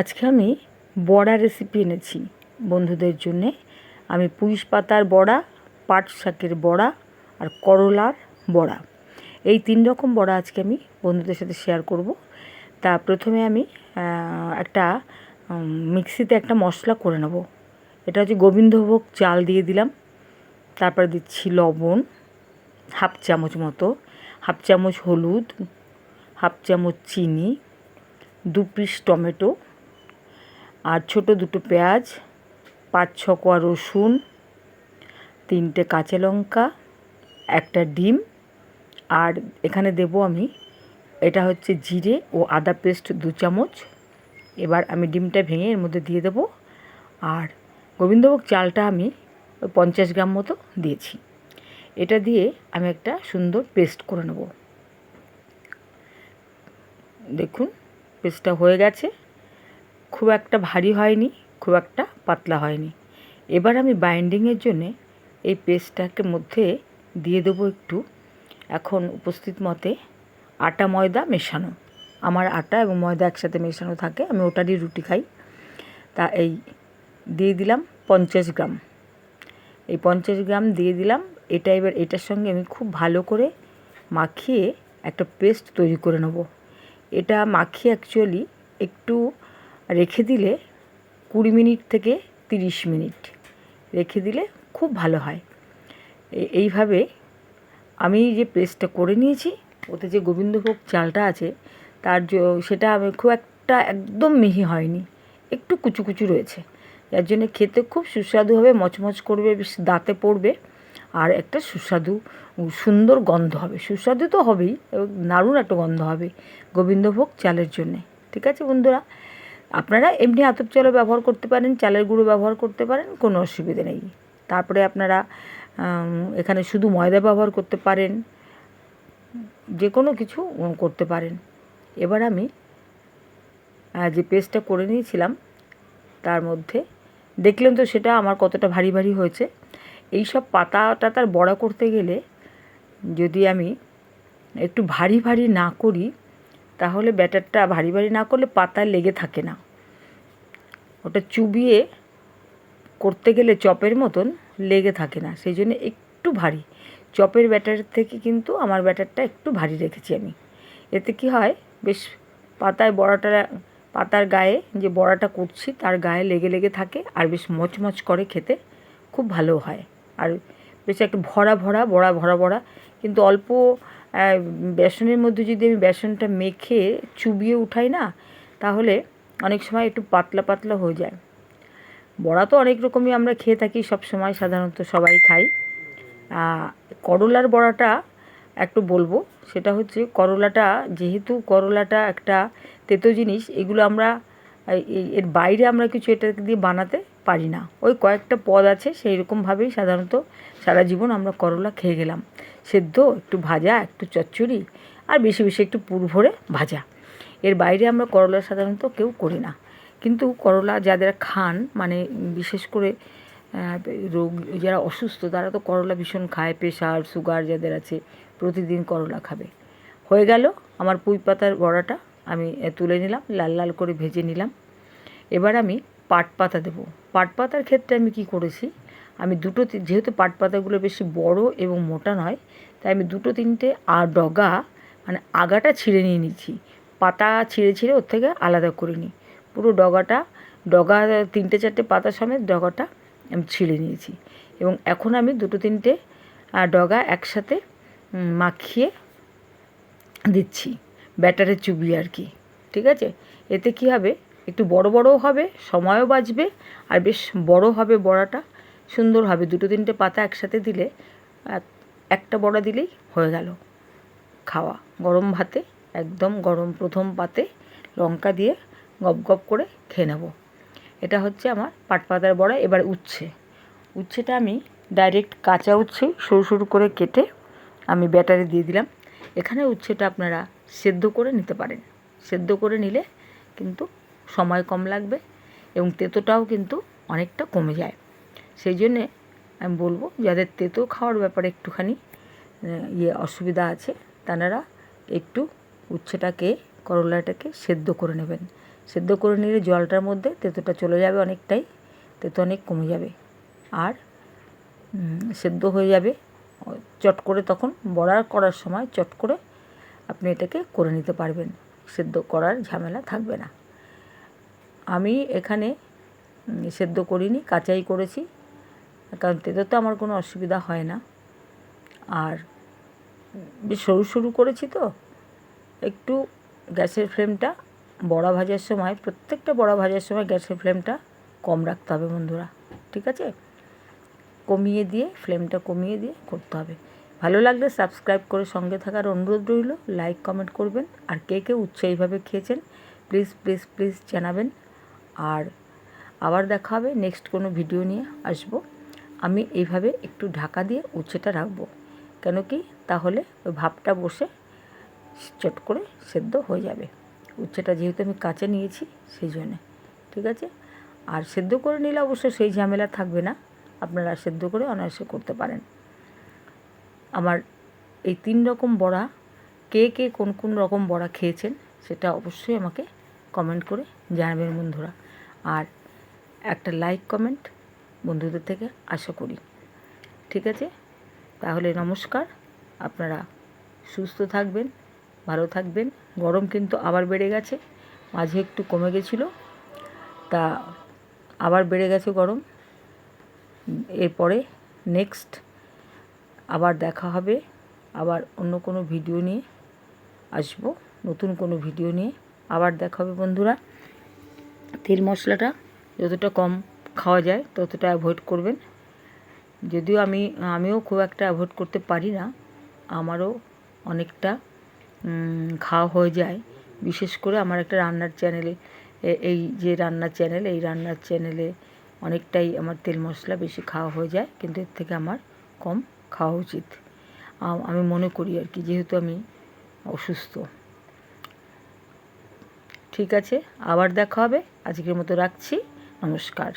আজকে আমি বড়া রেসিপি এনেছি। বন্ধুদের জন্যে আমি পুঁইশ পাতার বড়া, পাট শাকের বড়া আর করলার বড়া। এই তিন রকম বড়া আজকে আমি বন্ধুদের সাথে শেয়ার করব। তা প্রথমে আমি একটা মিক্সিতে একটা মশলা করে নেব। এটা হচ্ছে গোবিন্দভোগ চাল দিয়ে দিলাম। তারপর দিচ্ছি লবণ, হাফ চামচ মতো, হাফ চামচ হলুদ, হাফ চামচ চিনি, দু পিস টমেটো আর ছোট দুটো পেঁয়াজ, পাঁচ ছ কোয়া রসুন, তিনটে কাঁচা লঙ্কা, একটা ডিম, আর এখানে দেবো আমি, এটা হচ্ছে জিরে ও আদা পেস্ট দু চামচ। এবার আমি ডিমটা ভেঙে এর মধ্যে দিয়ে দেবো। আর গোবিন্দভোগ চালটা আমি পঞ্চাশ গ্রাম মতো দিয়েছি। এটা দিয়ে আমি একটা সুন্দর পেস্ট করে নেব। দেখুন, পেস্টটা হয়ে গেছে। খুব একটা ভারী হয়নি, খুব একটা পাতলা হয়নি। এবার আমি বাইন্ডিংয়ের জন্যে এই পেস্টটাকে মধ্যে দিয়ে দেবো একটু। এখন উপস্থিত মতে আটা, ময়দা মেশানো। আমার আটা এবং ময়দা একসাথে মেশানো থাকে, আমি ওটারই রুটি খাই। তা এই দিয়ে দিলাম পঞ্চাশ গ্রাম। এই পঞ্চাশ গ্রাম দিয়ে দিলাম। এটা এবার এটার সঙ্গে আমি খুব ভালো করে মাখিয়ে একটা পেস্ট তৈরি করে নেব। এটা মাখিয়ে অ্যাকচুয়ালি একটু রেখে দিলে কুড়ি মিনিট থেকে তিরিশ মিনিট রেখে দিলে খুব ভালো হয়। এইভাবে আমি যে পেস্টটা করে নিয়েছি, ওতে যে গোবিন্দভোগ চালটা আছে, তার সেটা আমি খুব একটা একদম মিহি হয়নি, একটু কুচু কুচু রয়েছে। যার জন্য খেতে খুব সুস্বাদু হবে, মচমচ করবে, বেশ দাঁতে পড়বে, আর একটা সুস্বাদু সুন্দর গন্ধ হবে। সুস্বাদু তো হবেই, এবং দারুণ একটা গন্ধ হবে গোবিন্দভোগ চালের জন্যে। ঠিক আছে বন্ধুরা? আপনারা এমনি আতপ চালও ব্যবহার করতে পারেন, চালের গুঁড়ো ব্যবহার করতে পারেন, কোনো অসুবিধে নেই। তারপরে আপনারা এখানে শুধু ময়দা ব্যবহার করতে পারেন, যে কোনো কিছু করতে পারেন। এবার আমি যে পেস্টটা করে নিয়েছিলাম, তার মধ্যে দেখলেন তো সেটা আমার কতটা ভারী ভারী হয়েছে। এই সব পাতা টাতার বড়া করতে গেলে যদি আমি একটু ভারী ভারী না করি তাহলে ব্যাটারটা ভারী ভারী না করলে পাতায় লেগে থাকে না। ওটা চুবিয়ে করতে গেলে চপের মতন লেগে থাকে না, সেই জন্য একটু ভারী। চপের ব্যাটার থেকে কিন্তু আমার ব্যাটারটা একটু ভারী রেখেছি আমি। এতে কি হয়, বেশ পাতায় বড়াটা, পাতার গায়ে যে বড়াটা করছি তার গায়ে লেগে লেগে থাকে আর বেশ মচমচ করে খেতে খুব ভালো হয়। আর বেশ একটু ভরা ভরা, বড়া ভরা ভরা, কিন্তু অল্প বেসনের মধ্যে যদি আমি বেসনটা মেখে চুবিয়ে উঠাই না, তাহলে অনেক সময় একটু পাতলা পাতলা হয়ে যায়। বড়া তো অনেক রকমই আমরা খেয়ে থাকি, সব সময় সাধারণত সবাই খাই। করলার বড়াটা একটু বলব, সেটা হচ্ছে করলাটা, যেহেতু করলাটা একটা তেতো জিনিস, এগুলো আমরা এর বাইরে আমরা কিছু এটা দিয়ে বানাতে পারি না। ওই কয়েকটা পদ আছে সেই রকমভাবেই সাধারণত সারা জীবন আমরা করলা খেয়ে গেলাম। সেদ্ধ, একটু ভাজা, একটু চচ্চড়ি, আর বেশি বেশি একটু পুর ভরে ভাজা। এর বাইরে আমরা করলা সাধারণত কেউ করি না। কিন্তু করলা যাদের খান মানে বিশেষ করে রোগ, যারা অসুস্থ, তারা তো করলা ভীষণ খায়, প্রেশার, সুগার যাদের আছে, প্রতিদিন করলা খাবে। হয়ে গেল, আমার পুঁই পাতার বড়াটা আমি তুলে নিলাম, লাল লাল করে ভেজে নিলাম। এবার আমি পাট পাতা দেবো। পাট পাতার ক্ষেত্রে আমি কি করেছি? আমি দুটো যেহেতু পাট পাতাগুলো বেশি বড় এবং মোটা নয়, তাই আমি দুটো তিনটে আর ডগা মানে আগাটা ছিঁড়ে নিয়ে নিচ্ছি পাতা ছিঁড়ে ছিঁড়ে ওর থেকে আলাদা করে নিই। পুরো ডগাটা, ডগা তিনটে চারটে পাতা সমেত ডগাটা আমি ছিঁড়ে নিয়েছি। এবং এখন আমি দুটো তিনটে ডগা একসাথে মাখিয়ে দিচ্ছি। ব্যাটারে চুবিয়ে আর কি। ঠিক আছে? এতে কি হবে? একটু বড় বড়ও হবে, সময়ও বাঁচবে আর বেশ বড় হবে বড়াটা। সুন্দর হবে, দুটো তিনটে পাতা একসাথে দিলে একটা বড়া দিলেই হয়ে গেল খাওয়া। গরম ভাতে, একদম গরম প্রথম পাতে লঙ্কা দিয়ে গপ গপ করে খেয়ে নেব। এটা হচ্ছে আমার পাট পাতার বড়া, এবার উচ্ছে। উচ্ছেটা আমি ডাইরেক্ট কাঁচা উচ্ছে সরু সরু করে কেটে আমি ব্যাটারে দিয়ে দিলাম। এখানে উচ্ছেটা আপনারা সেদ্ধ করে নিতে পারেন। সেদ্ধ করে নিলে কিন্তু সময় কম লাগবে এবং তেতোটাও কিন্তু অনেকটা কমে যায়। সেই জন্যে আমি বলব, যাদের তেতো খাওয়ার ব্যাপারে একটুখানি ইয়ে অসুবিধা আছে তারা একটু উচ্ছেটাকে, করলাটাকে সেদ্ধ করে নেবেন। সেদ্ধ করে নিলে জলটার মধ্যে তেঁতোটা চলে যাবে অনেকটাই, তেঁতো অনেক কমে যাবে। আর সেদ্ধ হয়ে যাবে চট করে তখন বড়া করার সময় চট করে আপনি এটাকে করে নিতে পারবেন। সেদ্ধ করার ঝামেলা থাকবে না। আমি এখানে সেদ্ধ করিনি, কাঁচাই করেছি। কারণ তেতে তো আমার কোনো অসুবিধা হয় না। আর বেশ সরু সরু করেছি তো। একটু গ্যাসের ফ্লেমটা বড়া ভাজার সময়, প্রত্যেকটা বড়া ভাজার সময় গ্যাসের ফ্লেমটা কম রাখতে হবে বন্ধুরা, ঠিক আছে? কমিয়ে দিয়ে, ফ্লেমটা কমিয়ে দিয়ে করতে হবে। ভালো লাগলে সাবস্ক্রাইব করে সঙ্গে থাকার অনুরোধ রইল, লাইক, কমেন্ট করবেন। আর কে কে উৎসাহ এইভাবে খেয়েছেন, প্লিজ প্লিজ প্লিজ জানাবেন। আর আবার দেখা হবে নেক্সট কোনো ভিডিও নিয়ে আসব। আমি এইভাবে একটু ঢাকা দিয়ে উচ্ছেটা রাখব। কেন কি? তাহলে ওই ভাবটা বসে চট করে সেদ্ধ হয়ে যাবে। উচ্ছেটা যেহেতু আমি কাঁচে নিয়েছি, সেই জন্যে। ঠিক আছে? আর সেদ্ধ করে নিলে অবশ্য সেই ঝামেলা থাকবে না। আপনারা সেদ্ধ করে অনায়াসে করতে পারেন। আমার এই তিন রকম বড়া, কে কে কোন কোন রকম বড়া খেয়েছেন, সেটা অবশ্যই আমাকে কমেন্ট করে জানাবেন বন্ধুরা। আর একটা লাইক কমেন্ট বন্ধুদের থেকে আশা করি। ঠিক আছে? তাহলে নমস্কার। আপনারা সুস্থ থাকবেন, ভালো থাকবেন। গরম কিন্তু আবার বেড়ে গেছে, মাঝে একটু কমে গেছিল। তা আবার বেড়ে গেছে গরম। এরপরে নেক্সট আবার দেখা হবে। আবার অন্য কোনো ভিডিও নিয়ে আসব, নতুন কোনো ভিডিও নিয়ে আবার দেখা হবে বন্ধুরা। তেল মশলাটা যতটা কম খাওয়া যায় ততটা অ্যাভয়েড করবেন। যদিও আমি, আমিও খুব একটা অ্যাভয়েড করতে পারি না, আমারও অনেকটা খাওয়া হয়ে যায়। বিশেষ করে আমার একটা রান্নার চ্যানেলে এই যে রান্নার চ্যানেল এই রান্নার চ্যানেলে অনেকটাই আমার তেল মশলা বেশি খাওয়া হয়ে যায়, কিন্তু এর থেকে আমার কম খাওয়া উচিত। আমি মনে করি আর কি, যেহেতু আমি অসুস্থ। ঠিক আছে আবার দেখা হবে। আজকের মতো রাখছি। নমস্কার।